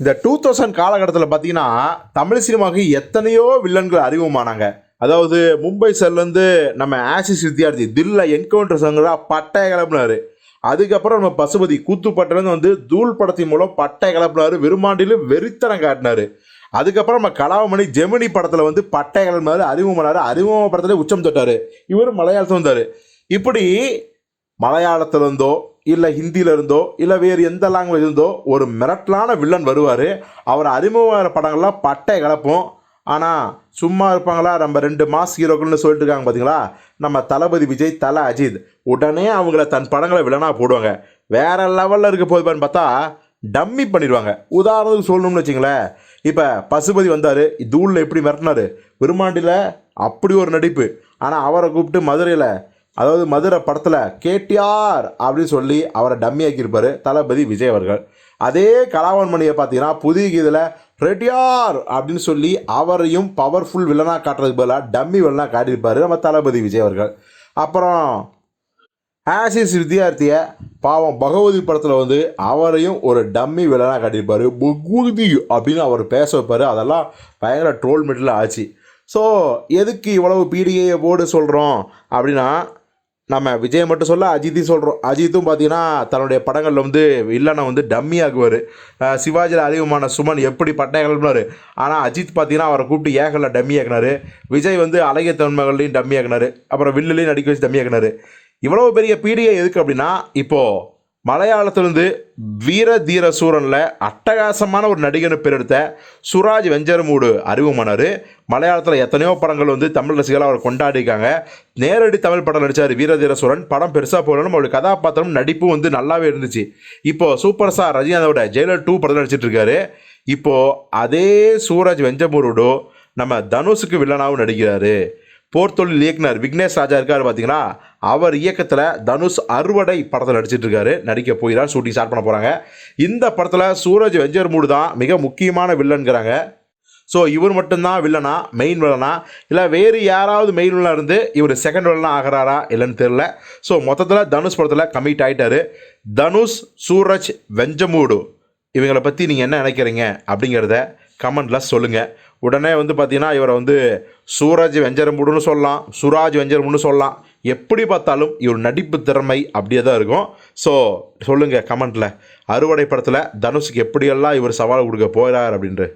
இந்த two thousand காலகட்டத்தில் பார்த்தீங்கன்னா தமிழ் சினிமாவுக்கு எத்தனையோ வில்லன்கள் அறிமுகமானாங்க. அதாவது மும்பை சர்லேருந்து நம்ம ஆசிஸ் வித்யார்த்தி தில்ல என்கவுண்டர் சங்கரா பட்டய கிளப்புனாரு. அதுக்கப்புறம் நம்ம பசுபதி கூத்துப்பட்டிலேருந்து வந்து தூள் படத்தின் மூலம் பட்டை கிளப்புனாரு. வெறுமாண்டிலும் வெறித்தனம் காட்டினாரு. அதுக்கப்புறம் நம்ம கலாவமணி ஜெமினி படத்தில் வந்து பட்டை கிளம்பினாரு அறிமுகமானார். அறிமுக படத்தில் உச்சம் தொட்டார். இவர் மலையாளத்தில் வந்தார். இப்படி மலையாளத்துலேருந்தோ இல்லை ஹிந்தியில் இருந்தோ இல்லை வேறு எந்த லாங்குவேஜ் இருந்தோ ஒரு மிரட்டலான வில்லன் வருவார். அவர் அறிமுகமாகிற படங்கள்லாம் பட்டை கலப்போம். ஆனால் சும்மா இருப்பாங்களா? நம்ம ரெண்டு மாஸ் ஹீரோக்கள்னு சொல்லிட்டு இருக்காங்க பார்த்தீங்களா நம்ம தளபதி விஜய் தல அஜித். உடனே அவங்கள தன் படங்களை வில்லனாக போடுவாங்க. வேற லெவலில் இருக்க போதுப்பான்னு பார்த்தா டம்மி பண்ணிடுவாங்க. உதாரணத்துக்கு சொல்லணும்னு வச்சுங்களேன். இப்போ பசுபதி வந்தார். தூளில் எப்படி மிரட்டினார்? விருமாண்டியில் அப்படி ஒரு நடிப்பு. ஆனால் அவரை கூப்பிட்டு மதுரையில் அதாவது மதுரை படத்தில் கேடிஆர் அப்படின்னு சொல்லி அவரை டம்மி ஆக்கியிருப்பார் தளபதி விஜய் அவர்கள். அதே கலாவன் மணியை பார்த்தீங்கன்னா புதிய கீதில் ரெட்டியார் அப்படின்னு சொல்லி அவரையும் பவர்ஃபுல் வில்லனாக காட்டுறதுக்கு பதிலாக டம்மி வில்லனாக காட்டியிருப்பார் நம்ம தளபதி விஜய் அவர்கள். அப்புறம் ஆசிஸ் வித்யார்த்தியை பாவம் பகவதி படத்தில் வந்து அவரையும் ஒரு டம்மி வில்லனாக காட்டியிருப்பார். பகவதி அப்படின்னு அவர் பேச வைப்பார். அதெல்லாம் பயங்கர ட்ரோல் மெட்டில் ஆச்சு. ஸோ எதுக்கு இவ்வளவு பீடிகையை போடு சொல்கிறோம் அப்படின்னா நம்ம விஜய் மட்டும் சொல்ல அஜித்தையும் சொல்கிறோம் அஜித்தும் பார்த்தீங்கன்னா தன்னுடைய படங்களில் வந்து வில்லனை வந்து டம்மி ஆகுவார் சிவாஜியில் அதிகமான சுமன் எப்படி பட்டை கிளம்பினார் ஆனால் அஜித் பார்த்தீங்கன்னா அவரை கூப்பிட்டு ஏகலில் டம்மி ஆக்கினாரு. விஜய் வந்து அழகிய தன்மகள்லையும் டம்மி ஆக்கினாரு. அப்புறம் வில்லுலையும் நடிக்க வச்சு டம்மி ஆக்கினாரு. இவ்வளோ பெரிய பீடிகை எதுக்கு அப்படின்னா இப்போது மலையாளத்திலிருந்து வீர தீர சூரனில் அட்டகாசமான ஒரு நடிகனு பேர் எடுத்த சுராஜ் வெஞ்சரமூடு அறிவுமானார் மலையாளத்தில் எத்தனையோ படங்கள் வந்து தமிழ் ரசிகர்கள் அவர் கொண்டாடிருக்காங்க நேரடி தமிழ் படம் நடித்தார் வீர தீர சூரன். படம் பெருசாக போகலன்னு அவருடைய கதாபாத்திரம் நடிப்பும் வந்து நல்லாவே இருந்துச்சு. இப்போது சூப்பர் ஸ்டார் ரஜினிகாந்தோட ஜெயிலர் டூ படம் நடிச்சிட்டு இருக்காரு. இப்போது அதே சூரஜ் வெஞ்சமூரோடு நம்ம தனுஷுக்கு வில்லனாகவும் நடிக்கிறாரு. போர்த்தொழில் இயக்குனர் விக்னேஷ் ராஜா இருக்கார் பார்த்தீங்கன்னா அவர் இயக்கத்தில் தனுஷ் அறுவடை படத்தில் நடிச்சிட்டு இருக்காரு. நடிக்க போகிறார் ஷூட்டிங் ஸ்டார்ட் பண்ண போகிறாங்க இந்த படத்தில் சூரஜ் வெஞ்சர் மூடு தான் மிக முக்கியமான வில்லன்கிறாங்க. ஸோ இவர் மட்டும்தான் வில்லனா மெயின் வில்லனா இல்லை வேறு யாராவது மெயின் வில்லனாக இருந்து இவர் செகண்ட் வில்லனாக ஆகிறாரா இல்லைன்னு தெரில ஸோ மொத்தத்தில் தனுஷ் படத்தில் கமிட் ஆகிட்டாரு தனுஷ் சூரஜ் வெஞ்சமூடு இவங்களை பற்றி நீங்கள் என்ன நினைக்கிறீங்க அப்படிங்கிறத கமெண்டில் சொல்லுங்கள் உடனே வந்து பார்த்தீங்கன்னா இவரை வந்து சூரஜ் வெஞ்சரமுடுன்னு சொல்லலாம். சுராஜ் வெஞ்சரமுன்னு சொல்லலாம். எப்படி பார்த்தாலும் இவர் நடிப்பு திறமை அப்படியே தான் இருக்கும். ஸோ சொல்லுங்கள் கமெண்ட்டில் அறுவடை படத்தில் தனுஷுக்கு எப்படியெல்லாம் இவர் சவால் கொடுக்க போகிறார் அப்படின்ட்டு.